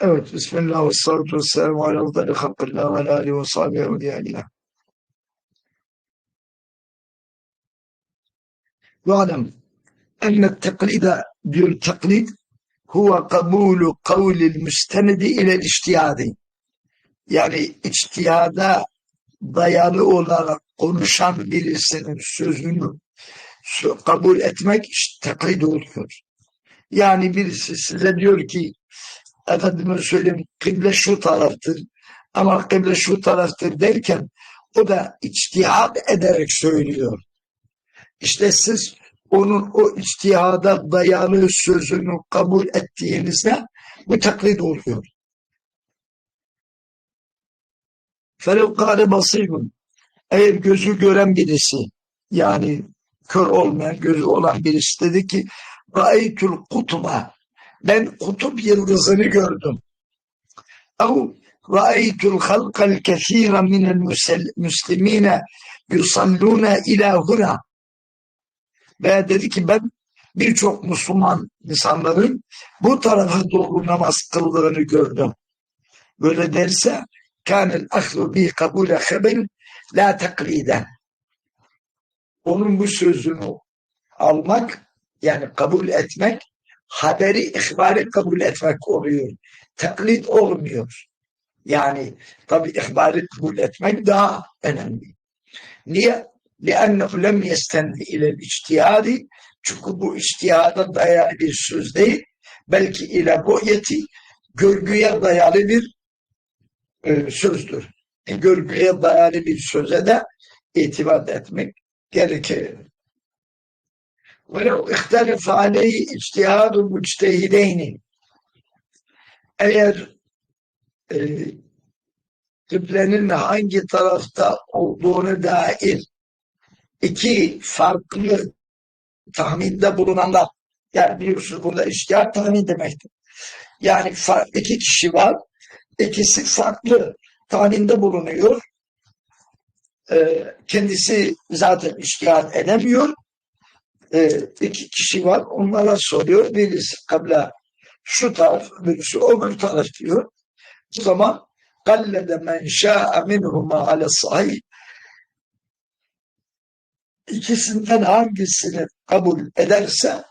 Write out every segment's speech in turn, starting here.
Evet, Bismillah ve salatu ve selamu ala afdali halkillah ve ala alihi ve sahbihi ve diyalillah. Ve'lem enne teklide diyor teklit huve kabulu kavlil müstenedi ile içtihadi. Yani içtihada dayalı olarak konuşan birisinin sözünü sö- kabul etmek işte teklit oluyor. Yani birisi size diyor ki efendime söyleyeyim kıble şu taraftır ama kıble şu taraftır derken o da içtihat ederek söylüyor. İşte siz onun o içtihada dayalı sözünü kabul ettiğinizde bu taklit oluyor. Felev kâre. Eğer gözü gören birisi yani kör olmayan gözü olan birisi dedi ki Ra'eytül kutuba ben kutup yıldızını gördüm. Av ra'aytul halqal kesira minel muslimine yusalluna ila huna. Ve dedi ki ben birçok Müslüman insanların bu tarafa doğru namaz kıldığını gördüm. Böyle derse kânel ahlu bi kabule hebel la takliden. Onun bu sözünü almak yani kabul etmek haberi ihbari kabul etmek oluyor. Taklit olmuyor. Yani tabi ihbari kabul etmek daha önemli. Niye? لأنه لم يستند إلى الاجتهاد çünkü bu içtihada dayalı bir söz değil belki ile boyeti görgüye dayalı bir e, sözdür. E, görgüye dayalı bir söze de itibat etmek gerekir. وَلَوْ اِخْتَلَفَ عَلَيْهِ اِجْتِهَادُ مُجْتَهِدَيْنِ Eğer e, kıblenin hangi tarafta olduğunu dair iki farklı tahminde bulunanlar yani biliyorsunuz burada iştihar tahmin demektir. Yani fa- iki kişi var. ikisi farklı tahminde bulunuyor. Ee, kendisi zaten iştihar edemiyor. Ee, iki kişi var. Onlara soruyor. Birisi kabla şu taraf, birisi öbür taraf diyor. O zaman kallede men şa'a minhuma ale sahih ikisinden hangisini kabul ederse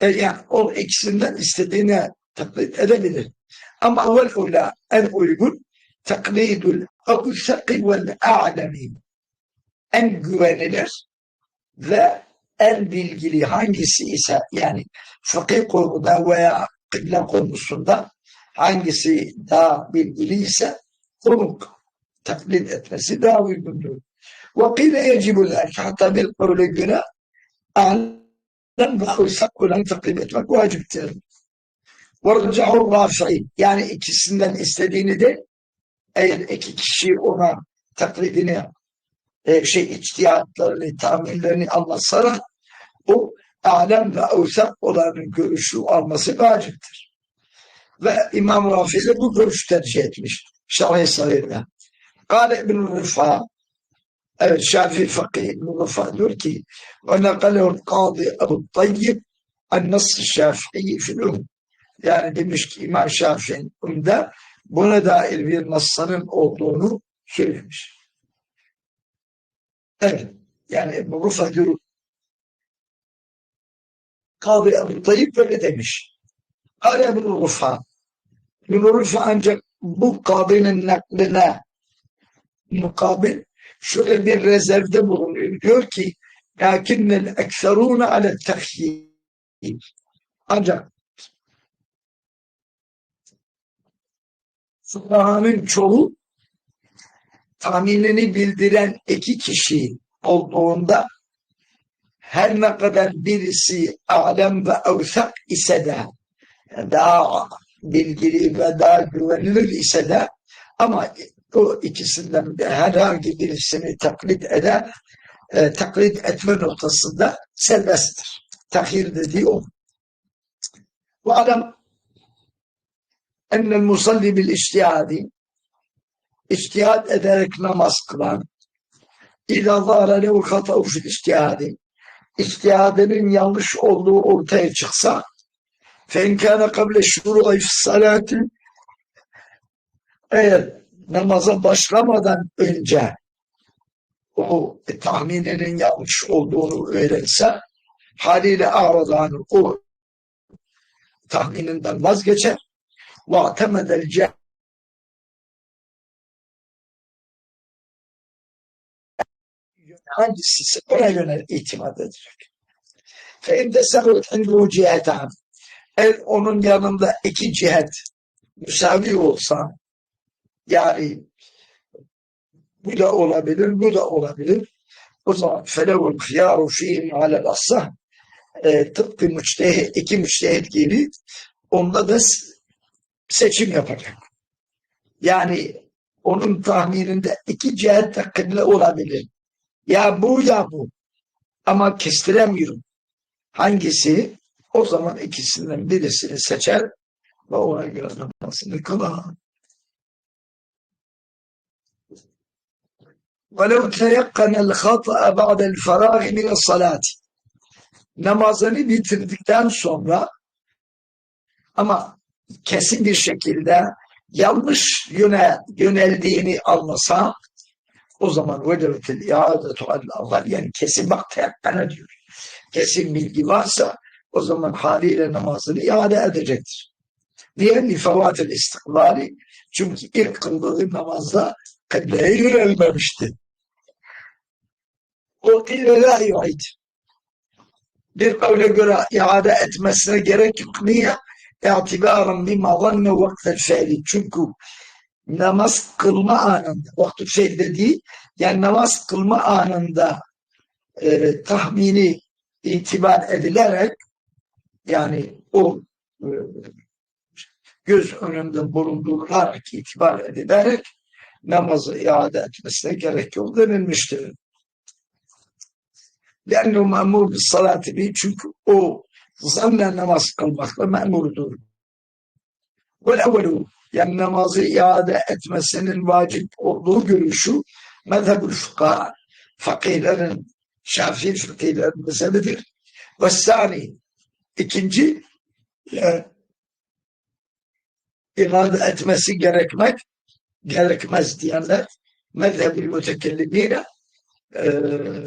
e, yani o ikisinden istediğine taklit edebilir. Ama vel ula en uygun taklidul avsaki vel a'lemi en güvenilir ve en bilgili hangisi ise yani fıkıh konuda veya kıble konusunda hangisi daha bilgili ise onu taklit etmesi daha uygundur. وقيل يجب ذلك حتى بالقول göre alem ve avsak olan takdim etmek vaciptir. وَرَجَعُ Rafi'i yani ikisinden istediğini de eğer iki kişi ona taklidini e, şey içtihatlarını, tahminlerini anlatsalar o alem ve avsak olanın görüşü alması vaciptir. Ve İmam Rafi de bu görüşü tercih etmiş. Şahı Sarı'da. Kale İbn-i Rıfa Evet Şafii Fakih İbn-i Rıfa diyor ki وَنَقَلَهُ الْقَاضِ أَبُ الطَّيِّبِ النَّصْ الشَّافِعِيِّ فِي الْاُمْ Yani demiş ki İmam Şafii'nin umda buna dair bir nassanın olduğunu söylemiş. Evet. Yani Ebu Rıfa diyor Kadı Ebu böyle demiş. Kale Ebu Rıfa Ebu Rıfa ancak bu kadının nakline mukabil şöyle bir rezervde bulunuyor. Diyor ki lakinnel ekserune ale tehyyil. Ancak fukahanın çoğu tahminini bildiren iki kişi olduğunda her ne kadar birisi alem ve evsak ise de daha bilgili ve daha güvenilir ise de ama o ikisinden de herhangi birisini taklit eder, e, taklit etme noktasında serbesttir. Tahir dediği o. Bu adam ennel musalli bil iştihadi iştihad ederek namaz kılan İzâ zâre lehu hata'u fil iştihadi iştihadının yanlış olduğu ortaya çıksa فَاِنْ كَانَ قَبْلَ الشُّرُعِ فِي الصَّلَاةِ Eğer namaza başlamadan önce o tahmininin yanlış olduğunu öğrense haliyle ağradan o tahmininden vazgeçer وَاَعْتَمَدَ الْجَهْلِ hangisi ona yönel itimat edecek. Feinde sehut indu cihetan. Eğer onun yanında iki cihet müsavi olsa yani bu da olabilir, bu da olabilir. O zaman felevul hıyaru fihim alel assah e, tıpkı müçtehit, iki müçtehit gibi onda da seçim yapacak. Yani onun tahmininde iki cihet kıble olabilir. Ya bu ya bu. Ama kestiremiyorum. Hangisi? O zaman ikisinden birisini seçer ve ona göre namazını kılar. وَلَوْ تَيَقَّنَ الْخَطَأَ بَعْدَ الْفَرَاغِ مِنَ الصَّلَاةِ Namazını bitirdikten sonra ama kesin bir şekilde yanlış yöne yöneldiğini anlasa o zaman vecebetil iadetu Allah yani kesin bak teyakkana diyor. Kesin bilgi varsa o zaman haliyle namazını iade edecektir. Diğer lifavatil istikbali çünkü ilk kıldığı namazda kıbleye yönelmemişti. O ile la yu'id. Bir kavle göre iade etmesine gerek yok. Niye? İ'tibaren bima zanne vaktel fiili. Çünkü namaz kılma anında, vaktu şeyde değil, yani namaz kılma anında e, tahmini itibar edilerek yani o e, göz önünde bulundurularak itibar edilerek namazı iade etmesine gerek yok denilmiştir. Yani o memur bir salatı bir çünkü o zanla namaz kılmakla memurdur. Ve evvelu yani namazı iade etmesinin vacip olduğu görüşü mezhebül fıkha fakirlerin Şafii fıkhilerin mezhebidir. Ve sani ikinci e, iade etmesi gerekmek gerekmez diyenler mezhebil mütekellimine e,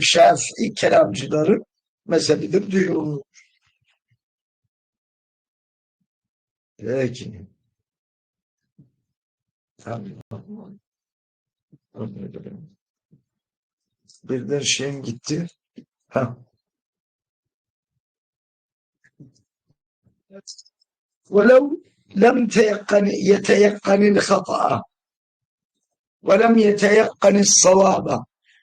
Şafii kelamcıların mezhebidir diyor. Peki. Tamam. Birden şeyim gitti. Ha. ولو لم تيقن يتيقن الخطأ ولم يتيقن الصواب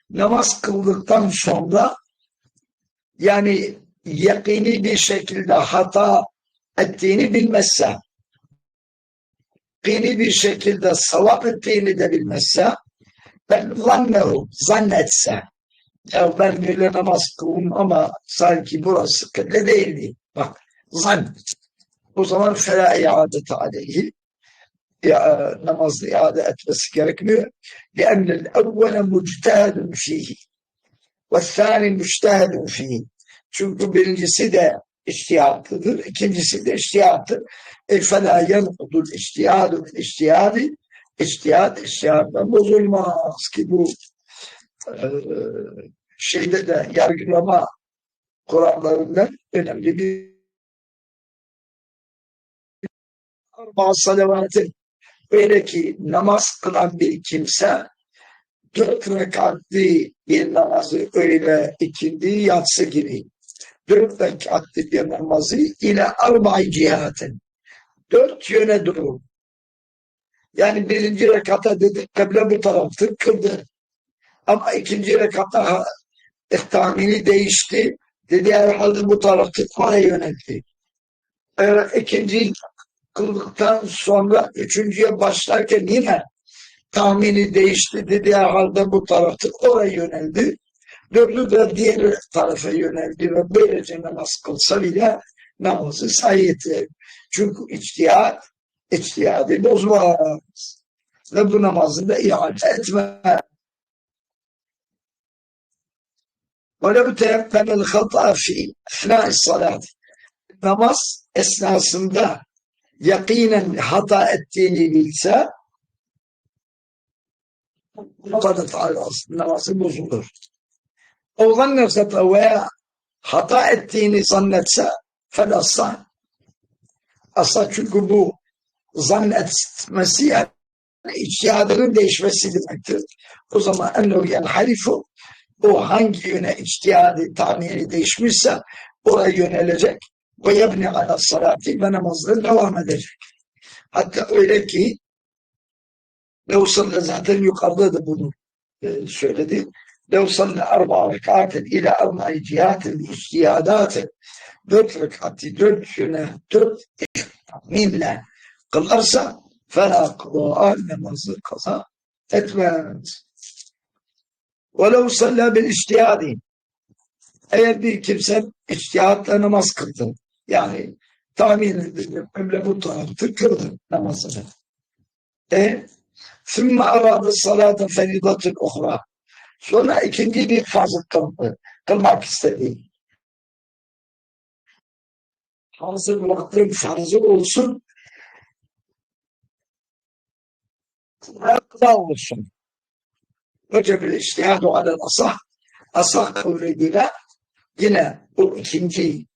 namaz kıldıktan sonra yani yakini bir şekilde hata ettiğini bilmezse yakini bir şekilde savap ettiğini de bilmezse ben zannehu zannetse ya ben böyle namaz kıldım ama sanki burası kıble değildi. Bak zan. O zaman fela iadete aleyhi ya, namazı iade etmesi gerekmiyor. لأن الأول مجتهد فيه والثاني مجتهد فيه. Çünkü birincisi de iştihattır. İkincisi de iştihattır. E fela yenfudul iştihadu bil iştihadi iştihat iştihattan bozulmaz ki bu e, şeyde de yargılama kurallarından önemli bir Arba salavatin öyle ki namaz kılan bir kimse dört rekatli bir namazı öyle ikindi yatsı gibi rekatlı bir namazı ile arba'y cihatin dört yöne durur. Yani birinci rekata dedik kıble bu taraftı kıldı. Ama ikinci rekatta tahmini değişti. Dedi herhalde bu taraftı oraya yöneldi. Eğer ikinci kıldıktan sonra üçüncüye başlarken yine tahmini değişti. Dedi herhalde bu taraftı oraya yöneldi Dördü de diğer tarafa yöneldi ve böylece namaz kılsa bile namazı sahihtir. Çünkü içtihat, içtihadı bozmaz. Ve bu namazı da iade etme. ولو تيقن الخطأ في أثناء الصلاة namaz esnasında yakinen hata ettiğini bilse kadet namazı bozulur. O zannetse veya hata ettiğini zannetse felassa asla çünkü bu zannetmesi yani içtihadının değişmesi demektir. O zaman ennehu harifu o hangi yöne içtihadı tahmini değişmişse oraya yönelecek ve yebni ala salati ve namazları devam edecek. Hatta öyle ki Levsal'da zaten yukarıda da bunu e, söyledi. Levsal'da arba rekaten ile arba cihatin içtihadatın dört rekati dört yöne dört tahminle kılarsa fela kıla'a namazı kaza etmez. وَلَوْ صَلَّى بِالْاِجْتِهَادِ Eğer bir kimse içtihatla namaz kıldı, yani tahmin edildi, ömle bu taraftı, kıldı namazını. E, ثُمَّ اَرَادَ الصَّلَاةَ فَرِيضَةٌ اُخْرَى Sonra ikinci bir farzı kıldı, kılmak istedi. Hazır vaktin farzı olsun, kıla olsun. Veceb iştihadu alel asah. Asah kavliyle yine bu ikinci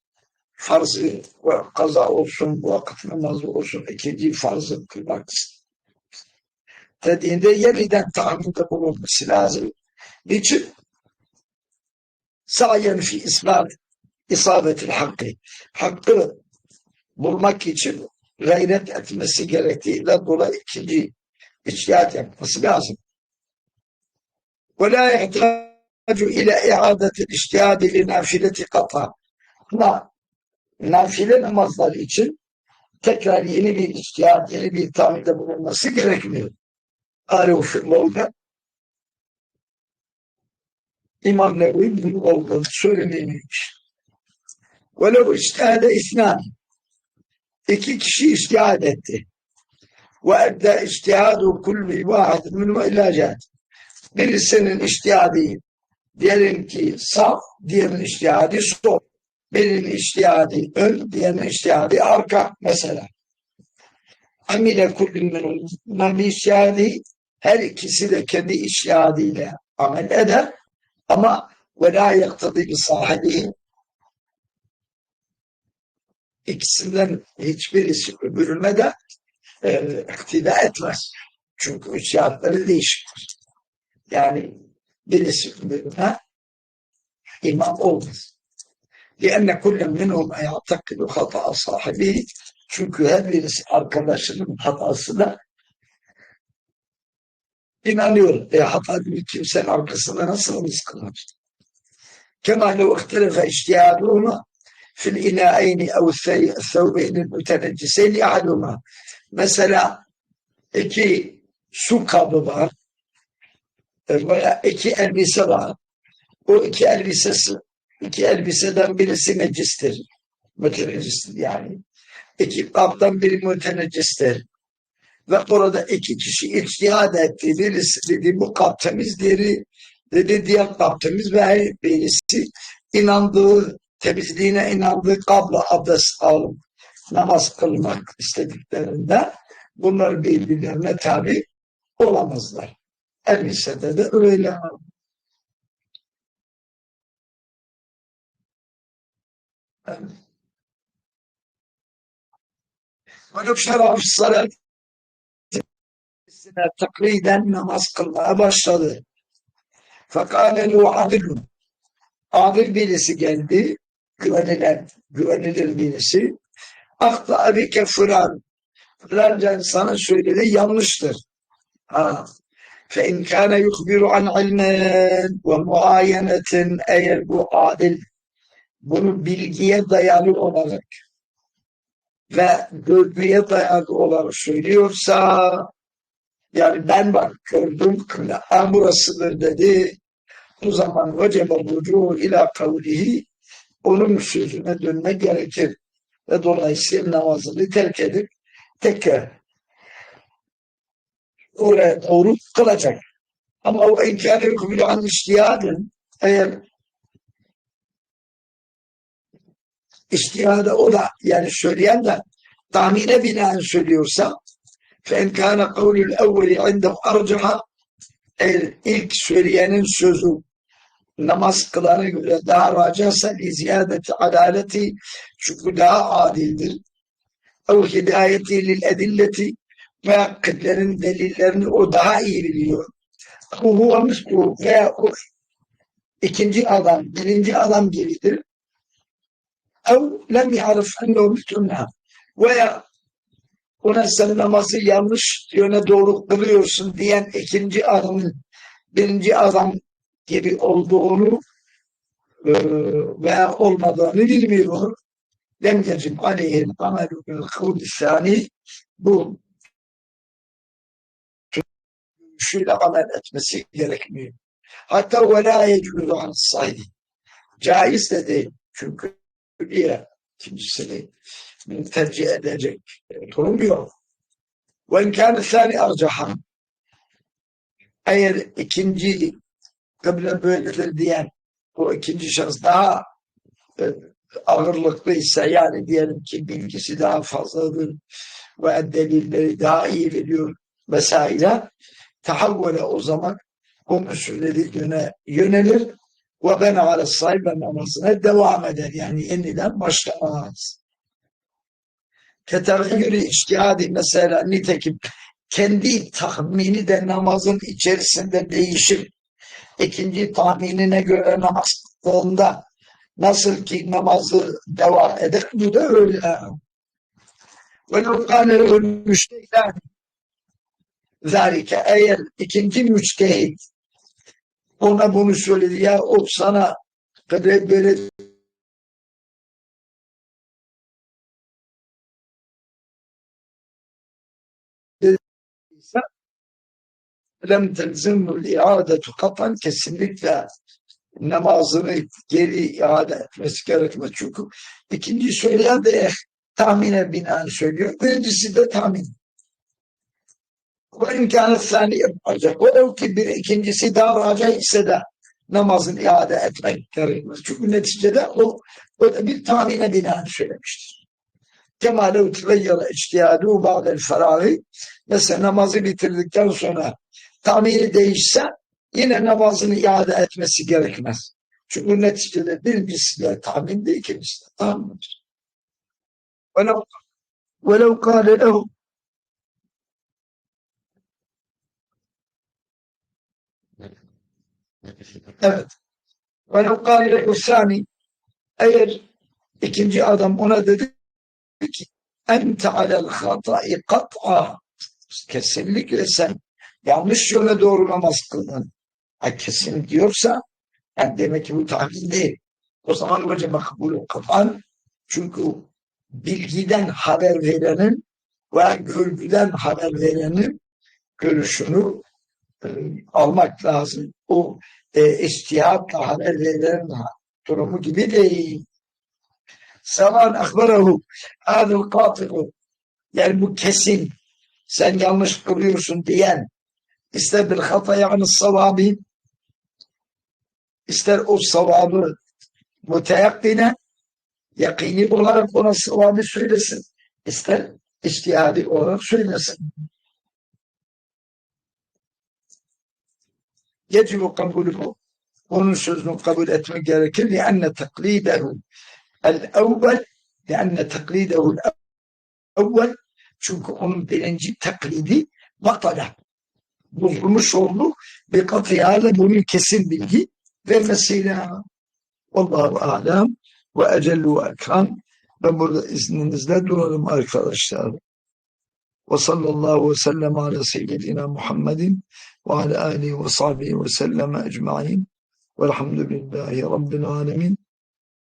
farzı kaza olsun, vakit namazı olsun, ikinci farzı kılmak dediğinde yeniden tahminde bulunması lazım. Niçin? Sayen fi islam isabetil hakkı. Hakkı bulmak için gayret etmesi gerektiğiyle dolayı ikinci içtihat yapması lazım. Ve la ihtiyacı ile iadetil içtihadi li nafileti kata. Ama nafile namazları için tekrar yeni bir içtihat, yeni bir tamirde bulunması gerekmiyor. Arifullah İmam Nevi bunu olduğunu söylememiş. Velev içtihade isnan iki kişi içtihad etti. Ve edde içtihadu kulli vahid minhu ilacat Birisinin iştihadi diyelim ki sağ, diğerinin iştihadi sol. Birinin iştihadi ön, diğerinin iştihadi arka mesela. Amile kullün minun iştihadi her ikisi de kendi iştihadiyle amel eder ama ve la yaktadı bir sahibi ikisinden hiçbirisi öbürüne de e, iktida etmez. Çünkü iştihatları değişir. Yani birisi birine imam olmaz. لأن كل منهم يعتقد خطأ صاحبه çünkü her birisi arkadaşının hatasına İnanıyorum. E hata bir kimse arkasında nasıl omuz kılar? Kemale uhtelefe iştihadûna fil inâeyni ev thevbeynil mütenecciseyni ahlûna. Mesela iki su kabı var e, veya iki elbise var. O iki elbisesi, iki elbiseden birisi necistir. Mütenecistir yani. İki kaptan biri mütenecistir. Ve orada iki kişi içtihad etti. Birisi dedi bu kap temiz, diğeri dedi diğer kap temiz ve birisi inandığı, temizliğine inandığı kabla abdest alıp namaz kılmak istediklerinde bunlar birbirlerine tabi olamazlar. Elbisede de öyle. Olup şeraf salat takliden namaz kılmaya başladı. Fakat elu adilun. Adil birisi geldi. Güvenilen, güvenilir birisi. Akla abike fıran. Fıranca sana söyledi yanlıştır. Ha, فإن كان يخبر عن علم ومعاينة eğer bu adil bunu bilgiye dayalı olarak ve görmeye dayalı olarak söylüyorsa yani ben bak gördüm kıla burasıdır dedi o zaman vecebe rucu ila kavlihi onun sözüne dönme gerekir ve dolayısıyla namazını terk edip tekrar oraya doğru kılacak. Ama o inkâr hükmü an iştihadın eğer İstihada o da yani söyleyen de tahmine binaen söylüyorsa فَاِنْ كَانَ قَوْلُ الْاَوَّلِ عِنْدَهُ اَرْجَحَ Eğer ilk söyleyenin sözü namaz kılana göre daha racasa li ziyadeti adaleti çünkü daha adildir. Ev hidayeti lil edilleti ve hakikatlerin delillerini o daha iyi biliyor. Bu huve mislu veya o ikinci adam, birinci adam gibidir. Ev lem yarif ennehu mislunha veya ona sen namazı yanlış yöne doğru kılıyorsun diyen ikinci adamın birinci adam gibi olduğunu e, veya olmadığını bilmiyor. Lem yecib aleyhil amelu bil kavli sani bu şöyle amel etmesi gerekmiyor. Hatta ve la yecuzu an. Caiz de değil. Çünkü diye ikincisini tercih edecek durum yok. Ve imkanı sani arcahan. Eğer ikinci kıble böyledir diyen o ikinci şahıs daha e, ağırlıklıysa yani diyelim ki bilgisi daha fazladır ve delilleri daha iyi veriyor vesaire tahavvule o zaman o mesulleri yöne, yönelir ve ben ala sahibe namazına devam eder. Yani yeniden başlamaz. Ketebe göre iştihadi mesela nitekim kendi tahmini de namazın içerisinde değişir. İkinci tahminine göre namaz kıldığında nasıl ki namazı devam eder bu da öyle. Ve lukane müştehiden zalike eğer ikinci müçtehit ona bunu söyledi ya o sana kadar böyle lem telzimul iadetu katan kesinlikle namazını geri iade etmesi gerekmez. Çünkü ikinci söyleyen de tahmine binaen söylüyor. Birincisi de tahmin. Ve imkanı sani yapacak. Velev ki bir ikincisi daha raca ise de namazın iade etmek gerekmez. Çünkü neticede o, o da bir tahmine binaen söylemiştir. Kema lev tüveyyere içtihadu ba'del ferahı. Mesela namazı bitirdikten sonra tamiri değişse yine namazını iade etmesi gerekmez. Çünkü neticede bir misle tahmin değil ki misle tahmindir. Velev, velev kâle lehu Evet. Velev kâle lehu sani eğer ikinci adam ona dedi ente alel hatai kat'a kesinlikle sen yanlış yöne doğru namaz kıldın. Ha, kesin diyorsa yani demek ki bu tahmin değil. O zaman hoca makbul kafan çünkü bilgiden haber verenin ve görgüden haber verenin görüşünü e, almak lazım. O e, istihatla haber verilen durumu gibi değil. Savan akbarahu adıl katiku yani bu kesin sen yanlış kılıyorsun diyen ister bir hataya anı savabi ister o savabı müteakkine yakini olarak ona savabı söylesin ister istihadi olarak söylesin. Yecibu kabulü onun sözünü kabul etmek gerekir. Lianne taklidehu الأول لأن تقليده الأول çünkü onun birinci taklidi batala bozulmuş oldu ve katıyla bunun kesin bilgi vermesiyle Allahu alem ve ecellu ve ekram ben burada izninizle duralım arkadaşlar. Ve sallallahu ve sellem ala seyyidina Muhammedin ve ala alihi ve sahbihi ve sellem ecma'in velhamdülillahi rabbil alemin